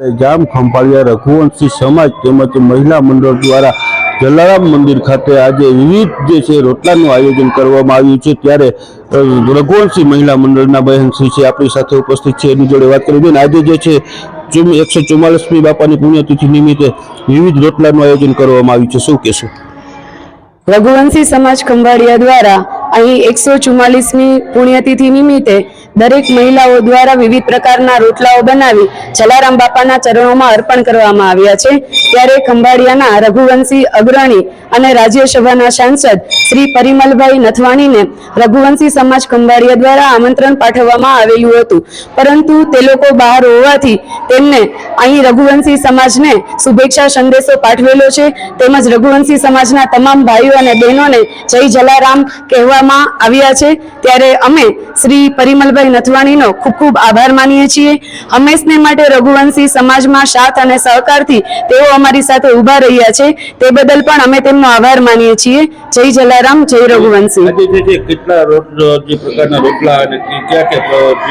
જામ ખંભાળિયા રઘુવંશી સમાજ તેમજ મહિલા મંડળ દ્વારા જલારામ મંદિર ખાતે આજે વિવિધ જે છે રોટલાનું આયોજન કરવામાં આવ્યું છે. ત્યારે રઘુવંશી મહિલા મંડળના બહેન શ્રી છે, આપણી સાથે ઉપસ્થિત છે. એની જોડે વાત કરી બેન આજે જે છે એકસો ચુમ્માલીસમી બાપાની પુણ્યતિથિ નિમિત્તે વિવિધ રોટલાનું આયોજન કરવામાં આવ્યું છે. શું કહેશું? રઘુવંશી સમાજ ખંભાળિયા દ્વારા અહીં એકસો ચુમ્માલીસમી પુણ્યતિથિ નિમિત્તે દરેક મહિલાઓ દ્વારા વિવિધ પ્રકારના રોટલાઓ બનાવી જલારામ બાપાના ચરણોમાં અર્પણ કરવામાં આવ્યા છે. ત્યારે ખંભાળિયાના રઘુવંશી અગ્રણી અને રાજ્યસભાના સાંસદ શ્રી પરિમલભાઈ નથવાણીને રઘુવંશી સમાજ ખંભાળિયા દ્વારા આમંત્રણ પાઠવવામાં આવેલું હતું. પરંતુ તે લોકો બહાર હોવાથી તેમને અહીં રઘુવંશી સમાજને શુભેચ્છા સંદેશો પાઠવેલો છે. તેમજ રઘુવંશી સમાજના તમામ ભાઈઓ અને બહેનોને જય જલારામ કહેવામાં આવ્યા છે. ત્યારે અમે શ્રી પરિમલભાઈ નથવાણીનો ખૂબ ખૂબ આભાર માનીએ છીએ. હંમેશને માટે રઘુવંશી સમાજમાં સાથ અને સહકારથી તેઓ અમારી સાથે ઊભા રહ્યા છે. તે બદલ પણ અમે તેમનો આભાર માનીએ છીએ. જય જલારામ, જય રઘુવંશી. કેટલા રોટલા અને ક્યાં ક્યાં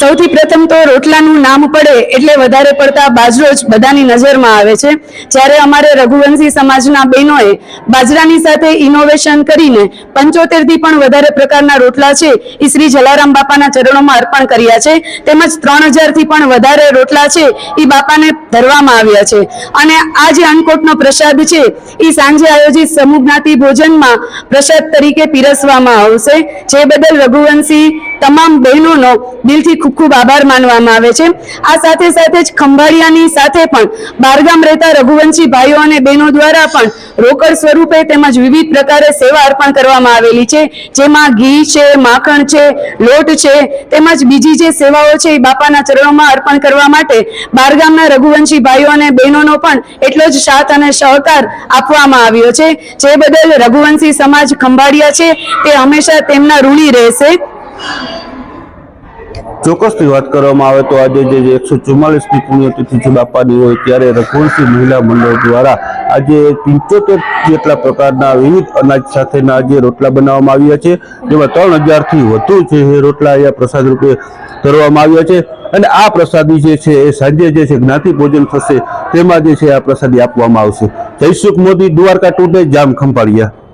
સૌથી પ્રથમ તો રોટલાનું નામ પડે એટલે વધારે પડતા બાજરો જ બધાની નજરમાં આવે છે. જ્યારે અમારે રઘુવંશી સમાજના બહેનોએ બાજરાની સાથે ઇનોવેશન કરીને પંચોતેરથી પણ વધારે પ્રકારના રોટલા છે એ શ્રી જલારામ બાપાના ચરણોમાં અર્પણ કર્યા છે. તેમજ ત્રણ હજારથી પણ વધારે રોટલા છે એ બાપાને ધરવામાં આવ્યા છે. અને આ જે અન્નકોટનો પ્રસાદ છે એ સાંજે આયોજિત સમૂહ ભોજનમાં પ્રસાદ તરીકે પીરસવામાં આવશે. જે બદલ રઘુવંશી તમામ બહેનોનો દિલથી ખૂબ ખૂબ આભાર માનવામાં આવે છે. આ સાથે સાથે જ ખંભાળિયાની સાથે પણ બારગામ રહેતા રઘુવંશી ભાઈઓ અને બહેનો દ્વારા પણ રોકડ સ્વરૂપે તેમજ વિવિધ પ્રકારે સેવા અર્પણ કરવામાં આવેલી છે. જેમાં ઘી છે, માખણ છે, લોટ છે, તેમજ બીજી જે સેવાઓ છે એ બાપાના ચરણોમાં અર્પણ કરવા માટે બારગામના રઘુવંશી ભાઈઓ અને બહેનોનો પણ એટલો જ સાથ અને સહકાર આપવામાં આવ્યો છે. જે બદલ રઘુવંશી સમાજ ખંભાળિયા છે. તે હંમેશા તેમના ઋણી રહેશે. ચોક્કસથી વાત કરવામાં આવે તો આજે જે એકસો ચુમ્માલીસની પુણ્યતિથિ છે બાપાની હોય ત્યારે રઘુવંશી મહિલા મંડળ દ્વારા આજે પંચોતેર જેટલા પ્રકારના વિવિધ અનાજ સાથેના આજે રોટલા બનાવવામાં આવ્યા છે. જેમાં ત્રણ હજારથી વધુ છે એ રોટલા અહીંયા પ્રસાદ રૂપે કરવામાં આવ્યા છે. અને આ પ્રસાદી જે છે એ સાંજે જે છે જ્ઞાતિ ભોજન થશે તેમાં જે છે આ પ્રસાદી આપવામાં આવશે. જયસુખ મોદી, દ્વારકા ટુડે જામ ખંભાળિયા